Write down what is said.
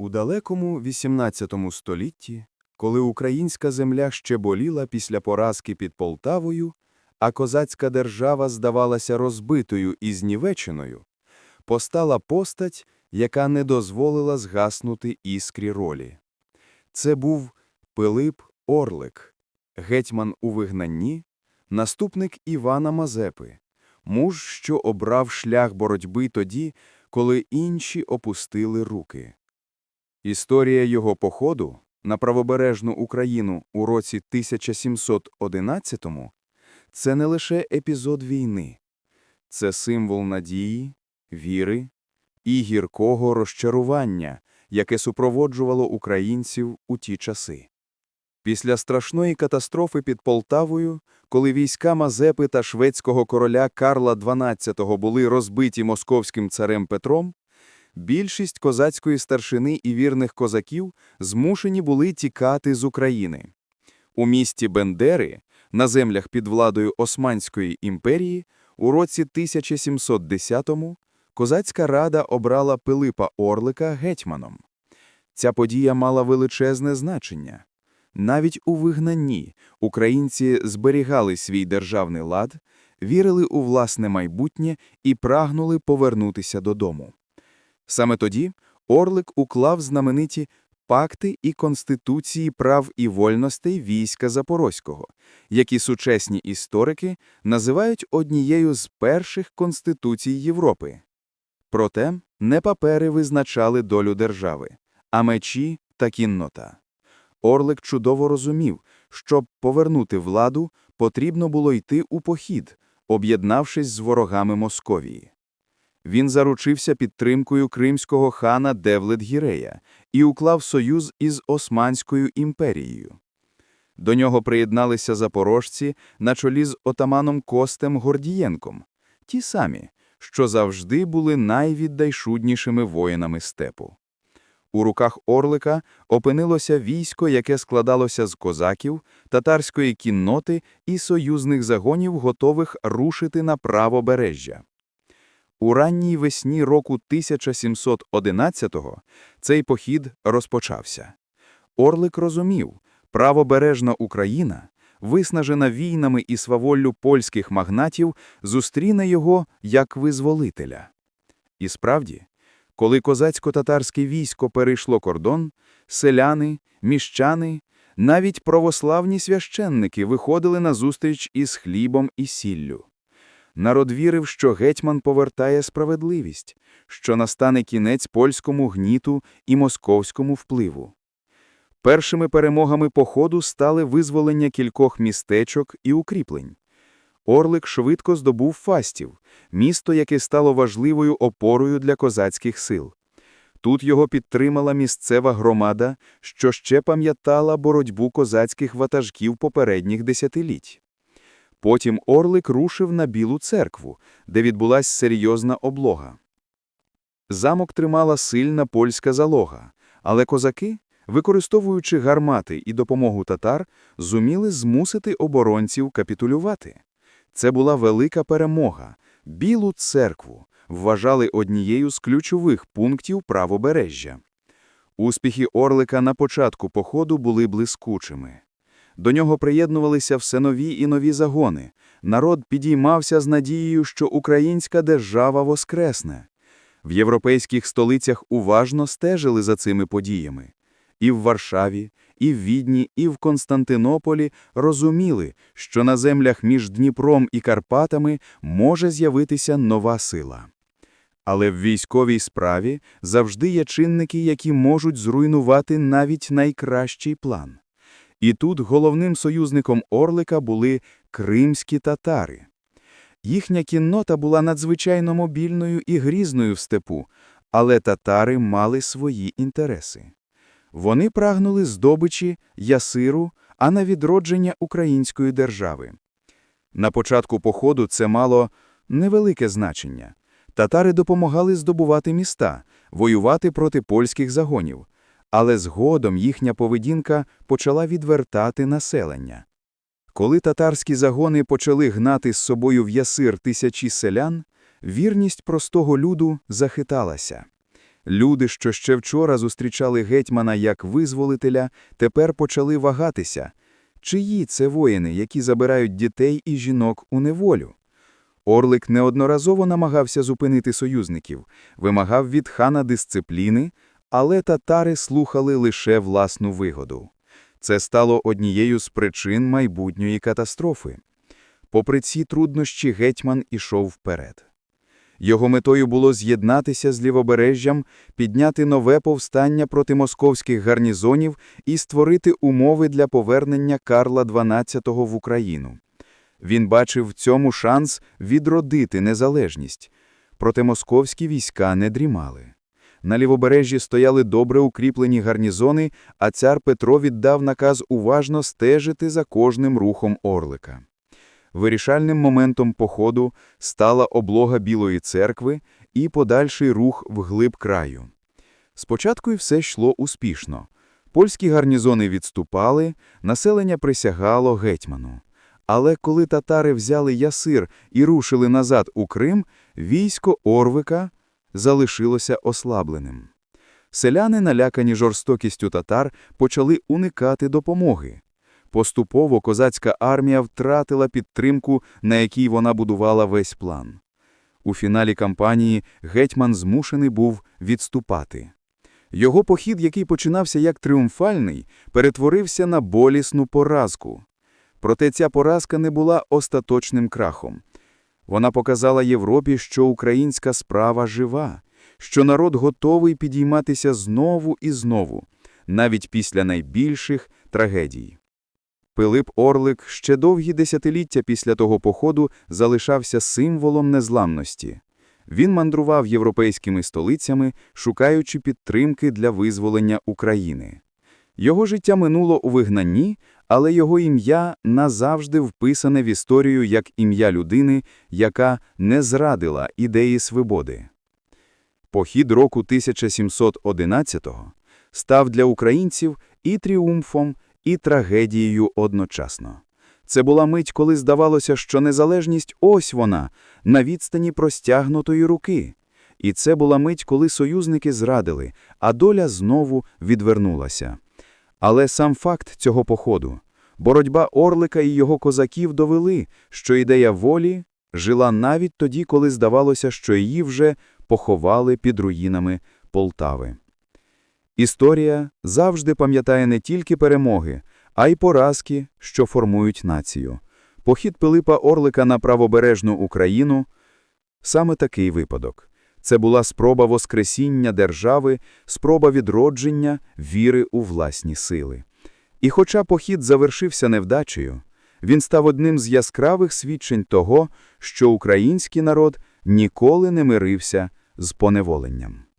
У далекому XVIII столітті, коли українська земля ще боліла після поразки під Полтавою, а козацька держава здавалася розбитою і знівеченою, постала постать, яка не дозволила згаснути іскрі ролі. Це був Пилип Орлик, гетьман у вигнанні, наступник Івана Мазепи, муж, що обрав шлях боротьби тоді, коли інші опустили руки. Історія його походу на правобережну Україну у році 1711 – це не лише епізод війни. Це символ надії, віри і гіркого розчарування, яке супроводжувало українців у ті часи. Після страшної катастрофи під Полтавою, коли війська Мазепи та шведського короля Карла XII були розбиті московським царем Петром, більшість козацької старшини і вірних козаків змушені були тікати з України. У місті Бендери, на землях під владою Османської імперії, у році 1710-му козацька рада обрала Пилипа Орлика гетьманом. Ця подія мала величезне значення. Навіть у вигнанні українці зберігали свій державний лад, вірили у власне майбутнє і прагнули повернутися додому. Саме тоді Орлик уклав знамениті пакти і конституції прав і вольностей війська Запорозького, які сучасні історики називають однією з перших конституцій Європи. Проте не папери визначали долю держави, а мечі та кіннота. Орлик чудово розумів, щоб повернути владу, потрібно було йти у похід, об'єднавшись з ворогами Московії. Він заручився підтримкою кримського хана Девлет-Гірея і уклав союз із Османською імперією. До нього приєдналися запорожці на чолі з отаманом Костем Гордієнком, ті самі, що завжди були найвіддайшуднішими воїнами степу. У руках Орлика опинилося військо, яке складалося з козаків, татарської кінноти і союзних загонів, готових рушити на правобережжя. У ранній весні року 1711-го цей похід розпочався. Орлик розумів, правобережна Україна, виснажена війнами і сваволлю польських магнатів, зустріне його як визволителя. І справді, коли козацько-татарське військо перейшло кордон, селяни, міщани, навіть православні священники виходили на зустріч із хлібом і сіллю. Народ вірив, що гетьман повертає справедливість, що настане кінець польському гніту і московському впливу. Першими перемогами походу стали визволення кількох містечок і укріплень. Орлик швидко здобув Фастів, місто, яке стало важливою опорою для козацьких сил. Тут його підтримала місцева громада, що ще пам'ятала боротьбу козацьких ватажків попередніх десятиліть. Потім Орлик рушив на Білу церкву, де відбулась серйозна облога. Замок тримала сильна польська залога, але козаки, використовуючи гармати і допомогу татар, зуміли змусити оборонців капітулювати. Це була велика перемога. Білу церкву вважали однією з ключових пунктів правобережжя. Успіхи Орлика на початку походу були блискучими. До нього приєднувалися все нові і нові загони. Народ підіймався з надією, що українська держава воскресне. В європейських столицях уважно стежили за цими подіями. І в Варшаві, і в Відні, і в Константинополі розуміли, що на землях між Дніпром і Карпатами може з'явитися нова сила. Але в військовій справі завжди є чинники, які можуть зруйнувати навіть найкращий план. І тут головним союзником Орлика були кримські татари. Їхня кіннота була надзвичайно мобільною і грізною в степу, але татари мали свої інтереси. Вони прагнули здобичі, ясиру, а на відродження української держави. На початку походу це мало невелике значення. Татари допомагали здобувати міста, воювати проти польських загонів, але згодом їхня поведінка почала відвертати населення. Коли татарські загони почали гнати з собою в ясир тисячі селян, вірність простого люду захиталася. Люди, що ще вчора зустрічали гетьмана як визволителя, тепер почали вагатися. Чиї це воїни, які забирають дітей і жінок у неволю? Орлик неодноразово намагався зупинити союзників, вимагав від хана дисципліни, але татари слухали лише власну вигоду. Це стало однією з причин майбутньої катастрофи. Попри ці труднощі гетьман ішов вперед. Його метою було з'єднатися з лівобережжям, підняти нове повстання проти московських гарнізонів і створити умови для повернення Карла XII в Україну. Він бачив в цьому шанс відродити незалежність. Проте московські війська не дрімали. На лівобережжі стояли добре укріплені гарнізони, а цар Петро віддав наказ уважно стежити за кожним рухом Орлика. Вирішальним моментом походу стала облога Білої церкви і подальший рух вглиб краю. Спочатку й все йшло успішно. Польські гарнізони відступали, населення присягало гетьману. Але коли татари взяли Ясир і рушили назад у Крим, військо Орвика залишилося ослабленим. Селяни, налякані жорстокістю татар, почали уникати допомоги. Поступово козацька армія втратила підтримку, на якій вона будувала весь план. У фіналі кампанії гетьман змушений був відступати. Його похід, який починався як тріумфальний, перетворився на болісну поразку. Проте ця поразка не була остаточним крахом. Вона показала Європі, що українська справа жива, що народ готовий підійматися знову і знову, навіть після найбільших трагедій. Пилип Орлик ще довгі десятиліття після того походу залишався символом незламності. Він мандрував європейськими столицями, шукаючи підтримки для визволення України. Його життя минуло у вигнанні, але його ім'я назавжди вписане в історію як ім'я людини, яка не зрадила ідеї свободи. Похід року 1711-го став для українців і тріумфом, і трагедією одночасно. Це була мить, коли здавалося, що незалежність ось вона, на відстані простягнутої руки. І це була мить, коли союзники зрадили, а доля знову відвернулася. Але сам факт цього походу, боротьба Орлика і його козаків довели, що ідея волі жила навіть тоді, коли здавалося, що її вже поховали під руїнами Полтави. Історія завжди пам'ятає не тільки перемоги, а й поразки, що формують націю. Похід Пилипа Орлика на правобережну Україну – саме такий випадок. Це була спроба воскресіння держави, спроба відродження віри у власні сили. І хоча похід завершився невдачею, він став одним з яскравих свідчень того, що український народ ніколи не мирився з поневоленням.